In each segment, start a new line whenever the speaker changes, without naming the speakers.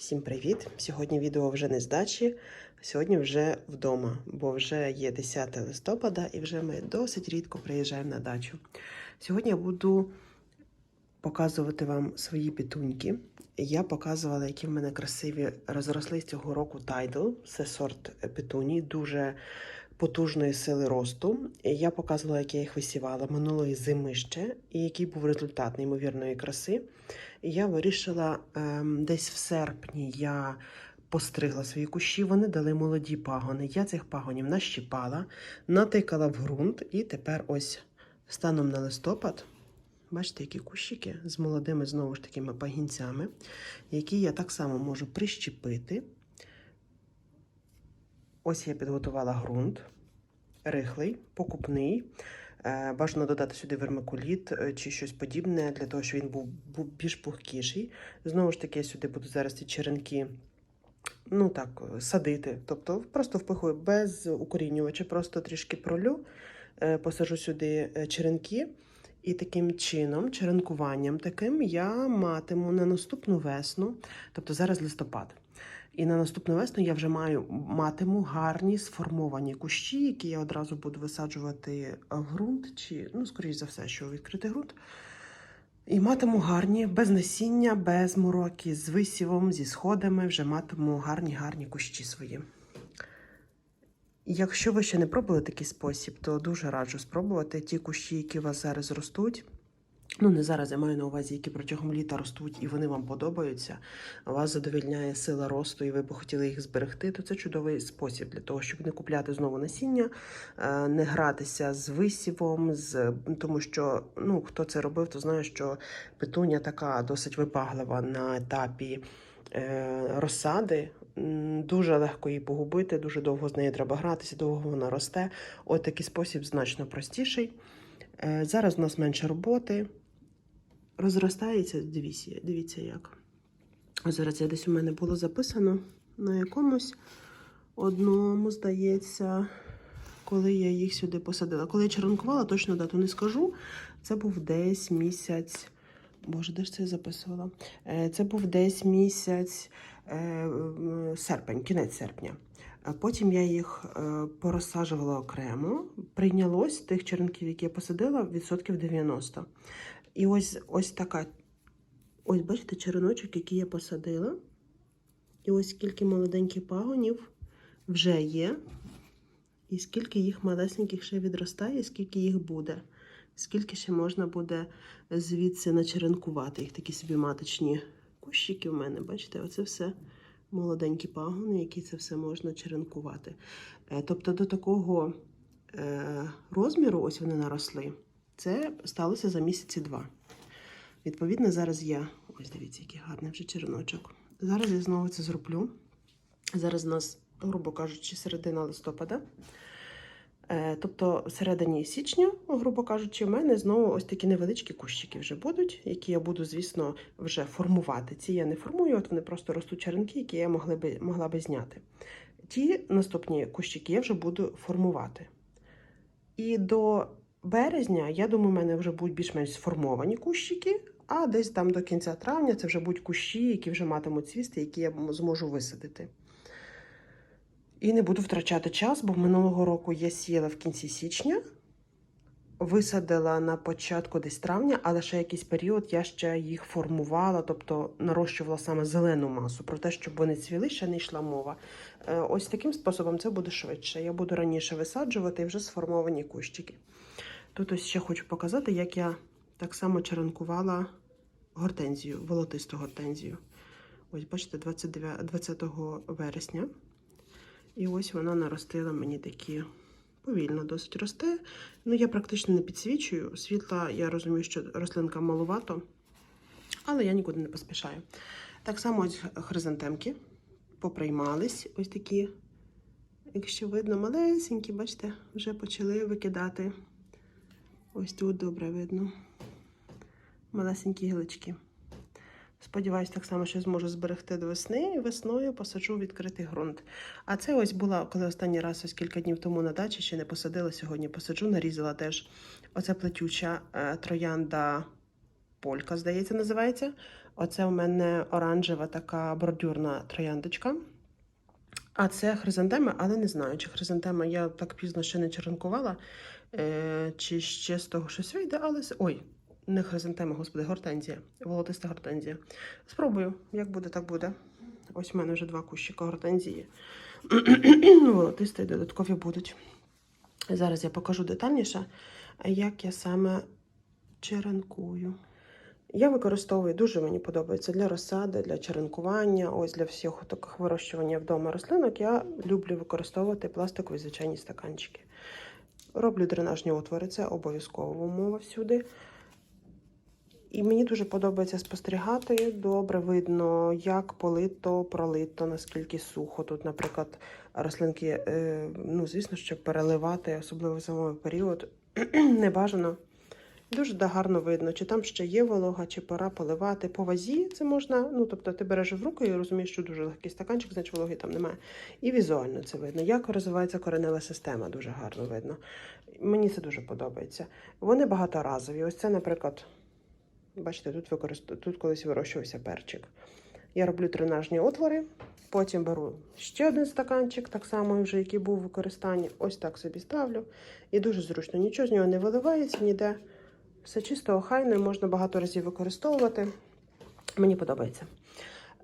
Всім привіт! Сьогодні відео вже не з дачі, сьогодні вже вдома, бо вже є 10 листопада і вже ми досить рідко приїжджаємо на дачу. Сьогодні я буду показувати вам свої пітуньки. Я показувала, які в мене красиві розросли цього року Tidal. Це сорт петуній, дуже потужної сили росту. Я показувала, як я їх висівала минулої зими ще, і який був результат неймовірної краси. Я вирішила ем, десь в серпні я постригла свої кущі, вони дали молоді пагони. Я цих пагонів нащіпала, натикала в ґрунт, і тепер ось станом на листопад. Бачите, які кущики з молодими знову ж такими пагінцями, які я так само можу прищепити. Ось я підготувала ґрунт, рихлий, покупний. Е, Бажано додати сюди вермикуліт е, чи щось подібне, для того, щоб він був, більш пухкіший. Знову ж таки, я сюди буду зараз ці черенки ну так, садити. Тобто просто впихую без укорінювача, просто трішки пролю, е, посажу сюди е, черенки. І таким чином, черенкуванням таким, я матиму на наступну весну, тобто зараз листопад. І на наступну весну я вже маю матиму гарні сформовані кущі, які я одразу буду висаджувати в ґрунт, чи, ну, скоріш за все, що відкритий ґрунт. І матиму гарні, без насіння, без мороки, з висівом, зі сходами, вже матиму гарні гарні кущі свої. Якщо ви ще не пробували такий спосіб, то дуже раджу спробувати ті кущі, які у вас зараз ростуть. Ну, не зараз я маю на увазі, які протягом літа ростуть і вони вам подобаються. Вас задовільняє сила росту, і ви б хотіли їх зберегти, то це чудовий спосіб для того, щоб не купляти знову насіння, е, не гратися з висівом, з тому що ну хто це робив, то знає, що петуня така досить вибаглива на етапі е, розсади. Дуже легко її погубити, дуже довго з нею треба гратися, довго вона росте. От такий спосіб значно простіший. Е, Зараз у нас менше роботи. Розростається, дивіться, дивіться як. Зараз я десь у мене було записано на якомусь одному, здається, коли я їх сюди посадила. Коли я черенкувала, точно дату не скажу. Це був десь місяць. Боже, де ж це я записувала? Е, Це був десь місяць е, серпень, кінець серпня. Потім я їх е, порозсаджувала окремо. Прийнялось тих черенків, які я посадила, відсотків 90. І ось ось така. Ось, бачите, череночок, який я посадила. І ось скільки молоденьких пагонів вже є. І скільки їх малесеньких ще відростає, і скільки їх буде. Скільки ще можна буде звідси начеренкувати. Їх такі собі маточні кущики в мене, бачите, оце все молоденькі пагони, які це все можна черенкувати. Е, Тобто до такого е, розміру, ось вони наросли, це сталося за місяці два. Відповідно, зараз я. Ось дивіться, який гарний вже череночок. Зараз я знову це зроблю. Зараз у нас, грубо кажучи, середина листопада. Е, Тобто, середині січня, грубо кажучи, в мене знову ось такі невеличкі кущики вже будуть, які я буду, звісно, вже формувати. Ці я не формую, от вони просто ростуть черенки, які я могла би, могла би зняти. Ті наступні кущики я вже буду формувати. І до березня, я думаю, у мене вже будуть більш-менш сформовані кущики, а десь там до кінця травня це вже будуть кущі, які вже матимуть цвісти, які я зможу висадити. І не буду втрачати час, бо минулого року я сіяла в кінці січня, висадила на початку десь травня, але ще якийсь період я ще їх формувала, тобто нарощувала саме зелену масу. Про те, щоб вони цвіли, ще не йшла мова. Е, Ось таким способом це буде швидше. Я буду раніше висаджувати вже сформовані кущики. Тут ось ще хочу показати, як я так само черенкувала гортензію, волотисту гортензію. Ось, бачите, 29, 20 вересня. І ось вона наростила мені такі повільно досить росте. Ну, я практично не підсвічую. Світла, я розумію, що рослинка малувато, але я нікуди не поспішаю. Так само ось хризантемки поприймались. Ось такі, якщо видно, малесенькі, бачите, вже почали викидати. Ось тут добре видно. Малесенькі гілочки. Сподіваюсь, так само, що зможу зберегти до весни і весною посаджу відкритий ґрунт. А це ось була, коли останній раз, ось кілька днів тому на дачі ще не посадила, сьогодні посаджу, нарізала теж оце плетюча е, троянда полька, здається, називається. Оце у мене оранжева така бордюрна трояндочка. А це хризантема, але не знаю, чи хризантема я так пізно ще не черенкувала, е, чи ще з того щось вийде, але. Ой, не хризантема, господи, гортензія. Волотиста гортензія. Спробую, як буде, так буде. Ось у мене вже два кущика гортензії. Волотисті додаткові будуть. Зараз я покажу детальніше, як я саме черенкую. Я використовую дуже мені подобається для розсади, для черенкування, ось для всіх таких вирощування вдома рослинок. Я люблю використовувати пластикові звичайні стаканчики. Роблю дренажні отвори, це обов'язкова умова всюди. І мені дуже подобається спостерігати. Добре видно, як полито, пролито, наскільки сухо. Тут, наприклад, рослинки, е, ну, звісно, що переливати, особливо в зимовий період, не бажано. Дуже гарно видно, чи там ще є волога, чи пора поливати. По вазі це можна. Ну, тобто ти береш в руку і розумієш, що дуже легкий стаканчик, значить вологи там немає. І візуально це видно. Як розвивається коренева система, дуже гарно видно. Мені це дуже подобається. Вони багаторазові. Ось це, наприклад, бачите, тут використ... тут колись вирощувався перчик. Я роблю тренажні отвори, потім беру ще один стаканчик, так само, вже який був в використанні. Ось так собі ставлю. І дуже зручно. Нічого з нього не виливається ніде. Все чисто, охайно, можна багато разів використовувати. Мені подобається.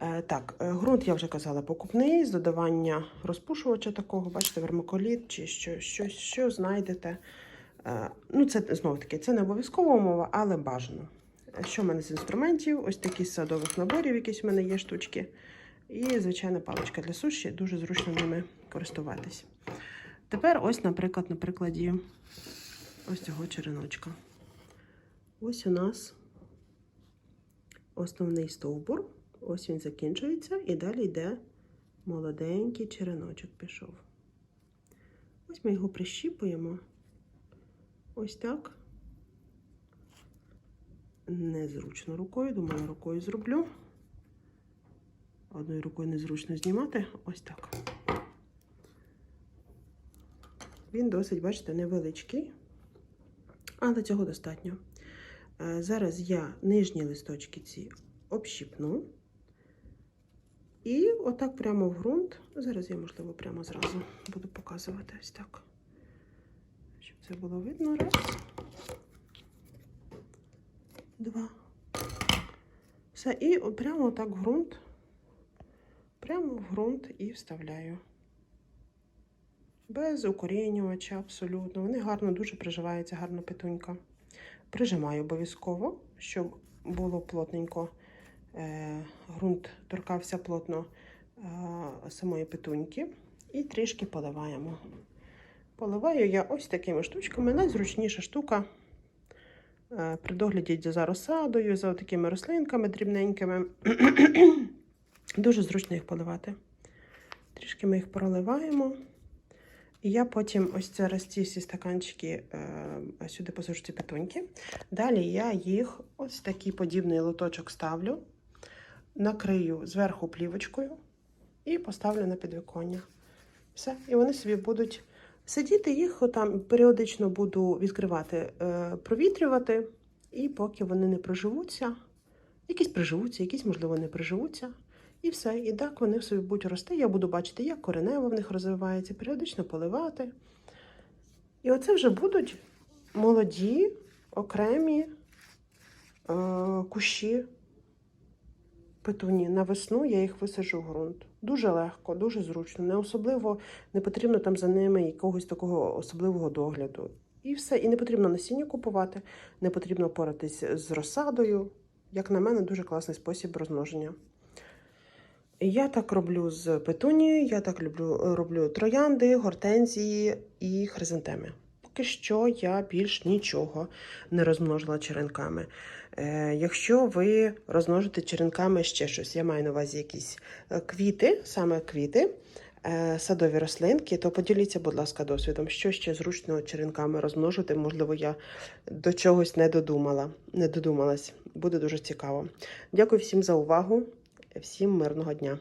Е, так, е, ґрунт я вже казала покупний, з додавання розпушувача такого, бачите, вермиколіт чи що, що, що знайдете. Е, ну, це знову таки, це не обов'язкова умова, але бажано. Що в мене з інструментів? Ось такі з садових наборів, якісь в мене є штучки. І звичайна паличка для суші, дуже зручно ними користуватись. Тепер, ось, наприклад, на прикладі ось цього череночка. Ось у нас основний стовбур. Ось він закінчується, і далі йде молоденький череночок пішов. Ось ми його прищіпуємо. Ось так. Незручно рукою, думаю, рукою зроблю. Одною рукою незручно знімати. Ось так. Він досить, бачите, невеличкий, але цього достатньо. Е, Зараз я нижні листочки ці общипну. І отак прямо в ґрунт. Зараз я, можливо, прямо зразу буду показувати ось так. Щоб це було видно. Раз. Два. Все. І прямо отак в ґрунт. Прямо в ґрунт і вставляю. Без укорінювача, абсолютно. Вони гарно, дуже приживаються, гарно петунька. Прижимаю обов'язково, щоб було плотненько. Е, ґрунт торкався плотно е, самої петуньки. І трішки поливаємо. Поливаю я ось такими штучками. Найзручніша штука при догляді за розсадою, за такими рослинками дрібненькими. Дуже зручно їх поливати. Трішки ми їх проливаємо. І я потім ось це ці всі стаканчики е, сюди посажу ці петуньки. Далі я їх ось такий подібний лоточок ставлю, накрию зверху плівочкою і поставлю на підвіконня. Все. І вони собі будуть сидіти, їх там періодично буду відкривати, е, провітрювати, і поки вони не приживуться, якісь приживуться, якісь, можливо, не приживуться. І все. І так вони собі будуть рости. Я буду бачити, як коренево в них розвивається, періодично поливати. І оце вже будуть молоді, окремі е, кущі петуні. На весну я їх висаджу в ґрунт. Дуже легко, дуже зручно. Не особливо не потрібно там за ними якогось такого особливого догляду. І все. І не потрібно насіння купувати, не потрібно поратись з розсадою. Як на мене, дуже класний спосіб розмноження. Я так роблю з петунією, я так люблю, роблю троянди, гортензії і хризантеми. Поки що я більш нічого не розмножила черенками. Е, якщо ви розмножите черенками ще щось, я маю на увазі якісь е, квіти, саме квіти, е, садові рослинки, то поділіться, будь ласка, досвідом, що ще зручно черенками розмножити. Можливо, я до чогось не додумала, не додумалась. Буде дуже цікаво. Дякую всім за увагу. Всім мирного дня!